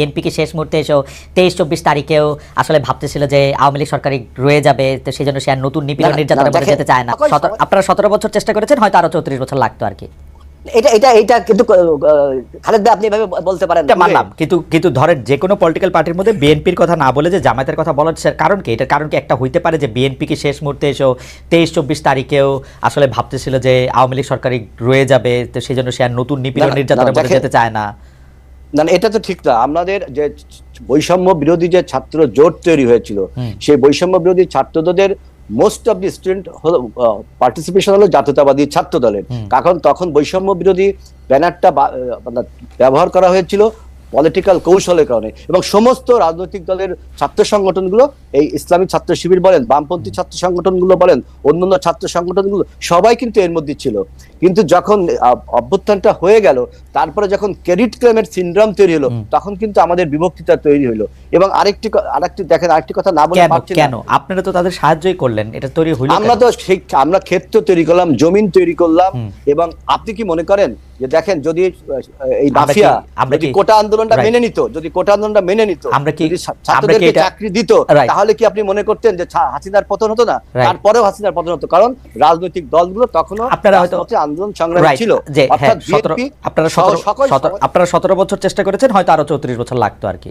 বিএনপিকে শেষ মুহূর্তে এসেও তেইশ চব্বিশ তারিখেও আসলে ভাবতেছিল যে আওয়ামী লীগ সরকারি রয়ে যাবে তো সেই জন্য সে আর নতুন নিপীড়ন না, না, নির্যাতনের মধ্যে যেতে চায় না। আপনারা সতেরো বছর চেষ্টা করেছেন হয়তো আরও চৌত্রিশ বছর লাগতো আর কি। এটা এটা এটা কিন্তু খালেদ ভাই আপনি এভাবে বলতে পারেন মানলাম কিন্তু কিন্তু ধরেন যে কোনো পলিটিক্যাল পার্টির মধ্যে বিএনপির কথা না বলে যে জামায়াতের কথা কারণ কি? এটার কারণ কি একটা হইতে পারে যে বিএনপিকে শেষ মুহূর্তে এসেও তেইশ চব্বিশ তারিখেও আসলে ভাবতেছিল যে আওয়ামী লীগ সরকারি রয়ে যাবে তো সেই জন্য সে আর নতুন নিপীড়ন নির্যাতনের মধ্যে যেতে চায় না? না এটা তো ঠিক না। আমাদের যে বৈষম্য বিরোধী যে ছাত্র জোট তৈরি হয়েছিল সেই বৈষম্য বিরোধী ছাত্রদের মোস্ট অফ দি স্টুডেন্ট হলো পার্টিসিপেশন হলো জাতীয়তাবাদী ছাত্র দলের কারণ তখন বৈষম্য বিরোধী ব্যানারটা মানে ব্যবহার করা হয়েছিল পলিটিক্যাল কৌশলের কারণে এবং সমস্ত রাজনৈতিক দলের ছাত্র সংগঠনগুলো এই ইসলামী ছাত্র শিবির বলেন বামপন্থী ছাত্র সংগঠনগুলো বলেন অন্যান্য ছাত্র সংগঠনগুলো সবাই কিন্তু এর মধ্যে ছিল। কিন্তু যখন অভ্যুত্থানটা হয়ে গেল তারপরে যখন ক্রেডিট ক্লেমের সিন্ড্রাম তৈরি হলো তখন কিন্তু আমাদের বিভক্তিটা তৈরি হলো। এবং আরেকটি আরেকটি দেখেন আরেকটি কথা না বলে কেন আপনারা তো তাদের সাহায্যই করলেন এটা তৈরি হইল আমরা? তো সেই আমরা ক্ষেত্র তৈরি করলাম জমিন তৈরি করলাম এবং আপনি কি মনে করেন যে দেখেন যদি এই মাফিয়া আমরা কি- কোটা আন্দোলনটা মেনে নিত যদি কোটা আন্দোলনটা মেনে নিত আমরা কি- ছাত্রদেরকে চাকরি দিত তাহলে কি আপনি মনে করতেন যে হাসিনার পতন হতো না? তারপরেও হাসিনার পতন হতো কারণ রাজনৈতিক দলগুলো তখনও আপনারা হয়তো- আন্দোলন সংগ্রাম ছিল। যে হ্যাঁ, অর্থাৎ আপনারা সকল সতেরো- আপনারা সতেরো বছর চেষ্টা করেছেন হয়তো আরও চৌত্রিশ বছর লাগতো আর কি।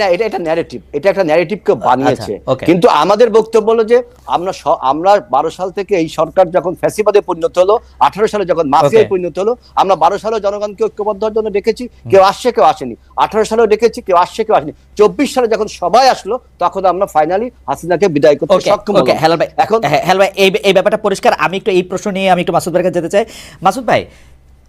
না এটা এটা ন্যারেটিভ এটা একটা ন্যারেটিভ কেউ বানিয়েছে। আচ্ছা, কিন্তু আমাদের বক্তব্য হলো যে আমরা আমরা বারো সাল থেকে এই সরকার যখন ফ্যাসিবাদে পরিণত হলো আঠারো সালে যখন মাফিয়ায় পরিণত হলো আমরা বারো সালে জনগণকে ঐক্যবদ্ধ হওয়ার জন্য ডেকেছি কেউ আসছে কেউ আসেনি। আঠারো সালেও ডেকেছি কেউ আসছে কেউ আসেনি। চব্বিশ সালে যখন সবাই আসলো তখন আমরা ফাইনালি হাসিনাকে বিদায় করতে সক্ষম ওকে হেলাল ভাই এখন হ্যাঁ, হেলাল ভাই এই এই ব্যাপারটা পরিষ্কার। আমি একটু এই প্রশ্ন নিয়ে আমি একটু মাসুদ ভাইয়ের কাছে যেতে চাই। মাসুদ ভাই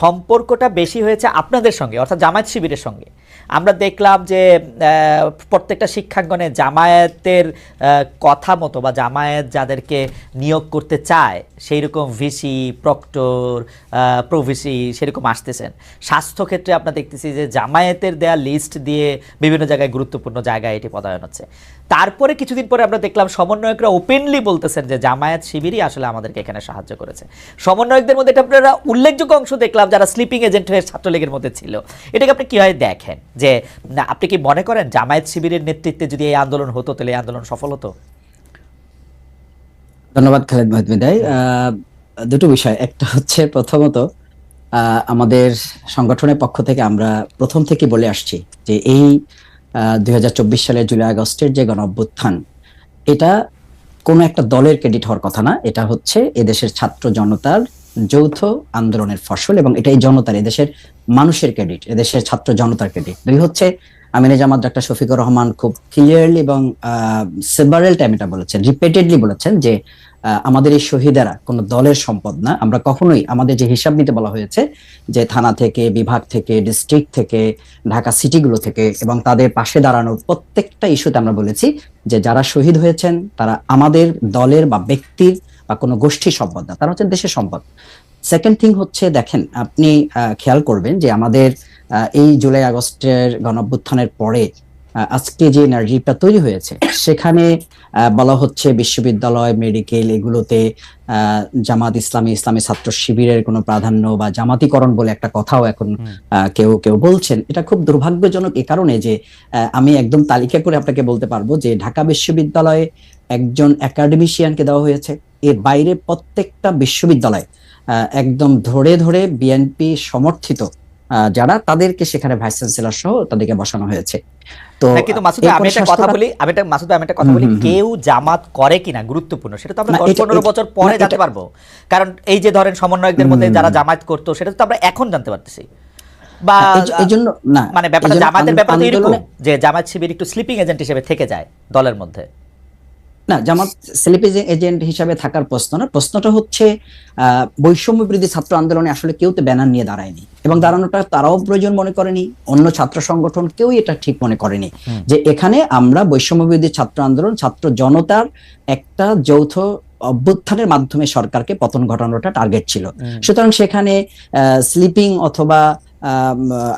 সম্পর্কটা বেশি হয়েছে আপনাদের সঙ্গে, অর্থাৎ জামায়াত শিবিরের সঙ্গে। আমরা দেখলাম যে প্রত্যেকটা শিক্ষাঙ্গনে জামায়াতের কথা মতো বা জামায়াত যাদেরকে নিয়োগ করতে চায় সেই রকম ভিসি, প্রক্টর প্রভিসি সেরকম আসতেছেন। স্বাস্থ্যক্ষেত্রে আমরা দেখতেছি যে, জামায়াতের দেয়া লিস্ট দিয়ে বিভিন্ন জায়গায় গুরুত্বপূর্ণ জায়গায় এটি পদায়ন হচ্ছে। তারপরে কিছুদিন পরে আমরা দেখলাম সমন্বয়করা ওপেনলি বলতেছেন যে, জামায়াত শিবিরই আসলে আমাদেরকে এখানে সাহায্য করেছে। সমন্বয়কদের মধ্যে এটা আপনারা উল্লেখযোগ্য অংশ দেখলাম যারা স্লিপিং এজেন্ট হয়ে ছাত্রলীগের মধ্যে ছিল। এটাকে আপনি কীভাবে দেখেন? যে আপনি কি মনে করেন জামায়াত শিবিরের নেতৃত্বে যদি এই আন্দোলন হতো, তাহলে এই আন্দোলন সফল হতো? ধন্যবাদ, খালেদ মহিদমিদাই দুটো বিষয়। একটা হচ্ছে প্রথমত আমাদের সংগঠনের পক্ষ থেকে আমরা প্রথম থেকে বলে আসছি যে এই দুই হাজার চব্বিশ সালের জুলাই আগস্টের যে গণ অভ্যুত্থান এটা কোনো একটা দলের ক্রেডিট হওয়ার কথা না। এটা হচ্ছে এদেশের ছাত্র জনতার যৌথ আন্দোলনের ফসল এবং এটাই জনতার, এদেশের মানুষের ক্রেডিট এদেশের ছাত্র জনতার ক্রেডিট দুই হচ্ছে আমিনে জামাত ডাক্তার শফিকুর রহমান খুব ক্লিয়ারলি এবং সেভারেল টাইম এটা বলেছেন রিপিটেডলি বলেছেন যে আমাদের এই শহীদেরা কোনো দলের সম্পদ না। আমরা কখনোই আমাদের যে হিসাব নিতে বলা হয়েছে যে থানা থেকে, বিভাগ থেকে ডিস্ট্রিক্ট থেকে, ঢাকা সিটিগুলো থেকে এবং তাদের পাশে দাঁড়ানো প্রত্যেকটা ইস্যুতে আমরা বলেছি যে যারা শহীদ হয়েছেন, তারা আমাদের দলের বা ব্যক্তির বা কোনো গোষ্ঠী সম্পদ না তারা হচ্ছেন দেশের সম্পদ। সেকেন্ড থিং হচ্ছে দেখেন আপনি খেয়াল করবেন যে আমাদের এই জুলাই আগস্টের গণঅভ্যুত্থানের পরে আজকে যে নার্জিটা তৈরি হয়েছে সেখানে বলা হচ্ছে বিশ্ববিদ্যালয় মেডিকেল এগুলোতে আহ, জামাত ইসলামী ইসলামী ছাত্র শিবিরের কোনো প্রাধান্য বা জামাতিকরণ বলে একটা কথাও এখন আহ, কেউ কেউ বলছেন। এটা খুব দুর্ভাগ্যজনক এ কারণে যে আহ, আমি একদম তালিকা করে আপনাকে বলতে পারব যে ঢাকা বিশ্ববিদ্যালয়ে একজন একাডেমিশিয়ানকে দেওয়া হয়েছে। এর বাইরে প্রত্যেকটা বিশ্ববিদ্যালয় একদম ধরে ধরে বিএনপি সমর্থিত যারা তাদেরকে সেখানে ভাইস চ্যান্সেলর সহ তাদেরকে বসানো হয়েছে। তো না, কিন্তু মাসুদ আমি একটা কথা বলি আমি একটা মাসুদ আমি একটা কথা বলি। কেউ জামাত করে কিনা গুরুত্বপূর্ণ সেটা তো আমরা না, দশ এটা- পনেরো এটা- বছর পরে জানতে পারব। কারণ এই যে ধরেন সমন্বয়কদের মধ্যে যারা জামায়াত করতো সেটা তো আমরা এখন জানতে পারতেছি। বা এই- জন্য না মানে ব্যাপারটা আন্দো- ব্যাপারটা এরকম যে জামায়াত শিবির একটু স্লিপিং এজেন্ট হিসেবে থেকে যায় দলের মধ্যে। না জামাত স্লিপেজ এজেন্ট হিসাবে থাকার প্রশ্ন না। প্রশ্নটা হচ্ছে আহ, বৈষম্য বিরোধী ছাত্র আন্দোলনে আসলে কেউ তো ব্যানার নিয়ে দাঁড়ায়নি। এবং দাঁড়ানোটা তারাও প্রয়োজন মনে করেনি অন্য ছাত্র সংগঠন কেউই এটা ঠিক মনে করেনি। যে এখানে আমরা বৈষম্য বিরোধী ছাত্র আন্দোলন ছাত্র জনতার একটা যৌথ অভ্যুত্থানের মাধ্যমে সরকারকে পতন ঘটানোটা টার্গেট ছিল। সুতরাং সেখানে স্লিপিং অথবা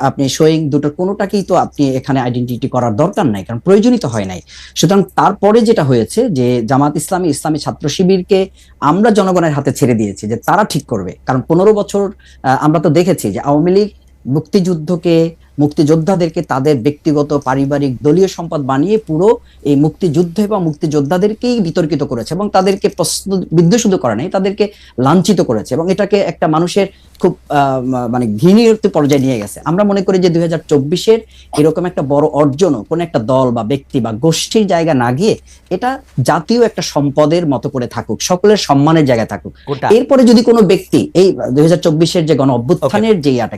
আপনি সোয়িং দুটো, কোনোটাকেই তো আপনি এখানে আইডেন্টিটি করার দরকার নাই, কারণ প্রয়োজনীয় তো হয় নাই। সুতরাং তারপরে যেটা হয়েছে যে জামাত ইসলামী ইসলামী ছাত্র শিবিরকে আমরা জনগণের হাতে ছেড়ে দিয়েছি যে তারা ঠিক করবে। কারণ পনেরো বছর আমরা তো দেখেছি যে আওয়ামী লীগ মুক্তিযুদ্ধকে মুক্তিযোদ্ধাদেরকে তাদের ব্যক্তিগত পারিবারিক দলীয় সম্পদ বানিয়ে পুরো এই মুক্তিযুদ্ধ এবং মুক্তিযোদ্ধাদেরকেই বিতর্কিত করেছে এবং তাদেরকে প্রশ্ন বিদ্ধ শুধু করে নাই তাদেরকে লাঞ্ছিত করেছে এবং এটাকে একটা মানুষের খুব মানে ঘৃণীয় পর্যায়ে নিয়ে গেছে। আমরা মনে করি যে দুই হাজার চব্বিশের এরকম একটা বড় অর্জনও কোন একটা দল বা ব্যক্তি বা গোষ্ঠীর জায়গা না গিয়ে এটা জাতীয় একটা সম্পদের মতো করে থাকুক সকলের সম্মানের জায়গায় থাকুক। এরপরে যদি কোনো ব্যক্তি এই দুই হাজার চব্বিশের যে গণ অভ্যুত্থানের যে ইয়াটা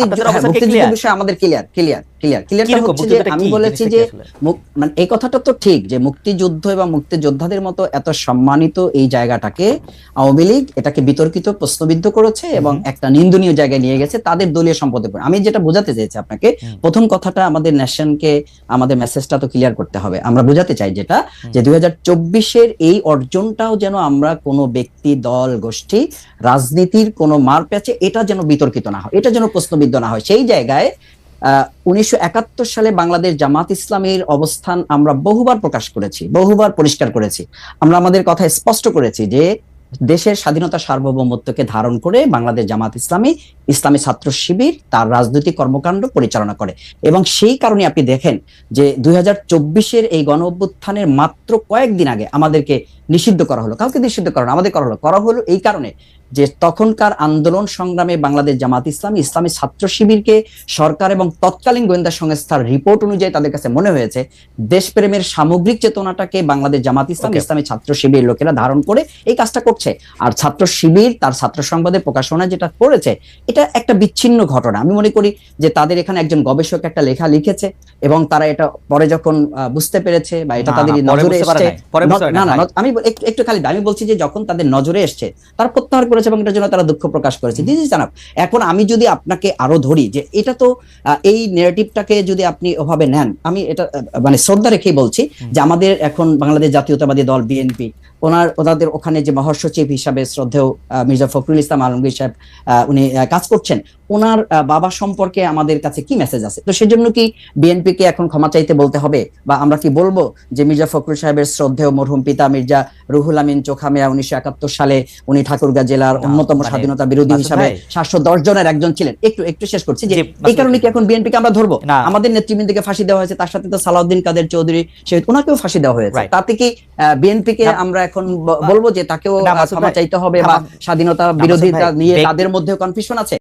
মুক্তিযুদ্ধ- আপনাদের অবস্থা কি মুক্তিযুদ্ধের ক্লিয়ার বিষয়ে আমাদের ক্লিয়ার ক্লিয়ার ক্লিয়ার ক্লিয়ারটা হচ্ছে যে আমি বলেছি যে কি আসলে? মুক- মানে এই কথাটা তো ঠিক যে মুক্তিযুদ্ধ এবং মুক্তিযোদ্ধাদের মতো এত সম্মানিত এই জায়গাটাকে আওয়ামী লীগ এটাকে বিতর্কিত প্রশ্নবিদ্ধ করেছে এবং একটা নিন্দনীয় জায়গায় নিয়ে গেছে তাদের দলীয় সম্পদের উপর। আমি যেটা বোঝাতে চাইছি আপনাকে প্রথম কথাটা আমাদের ন্যাশনকে আমাদের মেসেজটা তো ক্লিয়ার করতে হবে। আমরা বোঝাতে চাই যেটা যে দুই হাজার চব্বিশের এই অর্জনটাও যেন আমরা কোনো ব্যক্তি দল গোষ্ঠী রাজনীতির কোনো মার প্যাচে এটা যেন বিতর্কিত না হয় এটা যেন প্রশ্নবিদ্ধ না হয়। সেই জায়গায় উনিশশো একাত্তর সালে বাংলাদেশ জামাত ইসলামের অবস্থান আমরা বহুবার প্রকাশ করেছি, বহুবার পরিষ্কার করেছি। আমরা আমাদের কথা স্পষ্ট করেছি যে, দেশের স্বাধীনতা সার্বভৌমত্বকে ধারণ করে বাংলাদেশ জামাত ইসলামী ইসলামী ছাত্র শিবির তার রাজনৈতিক কর্মকাণ্ড পরিচালনা করে। এবং সেই কারণে আপনি দেখেন যে, দুই হাজার এই গণ অভ্যুত্থানের মাত্র কয়েকদিন আগে আমাদেরকে নিষিদ্ধ করা হলো। কাউকে নিষিদ্ধ করা আমাদের করা হলো। করা হলো এই কারণে যে তখনকার আন্দোলন সংগ্রামে বাংলাদেশ জামাত ইসলামী ইসলামী ছাত্র শিবিরকে সরকার এবং তৎকালীন গোয়েন্দা সংস্থার রিপোর্ট অনুযায়ী তাদের কাছে মনে হয়েছে দেশপ্রেমের সামগ্রিক চেতনাটাকে বাংলাদেশ জামাত ইসলাম ইসলামী ছাত্র শিবির লোকেরা ধারণ করে এই কাজটা করছে। আর ছাত্র শিবির তার ছাত্র সংবাদের প্রকাশনা যেটা করেছে এটা একটা বিচ্ছিন্ন ঘটনা। আমি মনে করি যে তাদের এখানে একজন গবেষক একটা লেখা লিখেছে এবং তারা এটা পরে যখন বুঝতে পেরেছে বা এটা তাদের নজরে এসছে না না আমি একটু একটু খালি আমি বলছি যে যখন তাদের নজরে এসছে তারা প্রত্যাহার করেছে এবং এটার জন্য তারা দুঃখ প্রকাশ করেছে। দিদি জানাব এখন আমি যদি আপনাকে আরও ধরি যে এটা তো এই নেগেটিভটাকে যদি আপনি ওভাবে নেন, আমি এটা মানে শ্রদ্ধা রেখেই বলছি যে আমাদের এখন বাংলাদেশ জাতীয়তাবাদী দল বিএনপি ওনার ওনাদের ওখানে যে মহাসচিব হিসাবে শ্রদ্ধেয় মির্জা ফখরুল ইসলাম আলমগীর সাহেব উনি কাজ করছেন ওনার বাবা সম্পর্কে আমাদের কাছে কি মেসেজ আছে? তো সেজন্য কি বিএনপি কে এখন ক্ষমা চাইতে বলতে হবে? বা আমরা কি বলব যে মির্জা ফখরুল সাহেবের শ্রদ্ধেয় মরহুম পিতা মির্জা রুহুল আমিন চোখামিয়া উনিশশো একাত্তর সালে উনি ঠাকুরগাঁ জেলার অন্যতম মানে, স্বাধীনতা বিরোধী হিসাবে সাতশো দশ জনের একজন ছিলেন। একটু একটু শেষ করছি যে এই কারণে কি এখন বিএনপি কে আমরা ধরবো? আমাদের নেতৃবৃন্দকে ফাঁসি দেওয়া হয়েছে তার সাথে তো সালাউদ্দিন কাদের চৌধুরী শহীদ ওনাকেও ফাঁসি দেওয়া হয়েছে। তাতে কি বিএনপি কে আমরা এখন বলব যে তাকেও ক্ষমা চাইতে হবে বা স্বাধীনতা বিরোধিতা নিয়ে তাদের মধ্যে কনফিউশন আছে।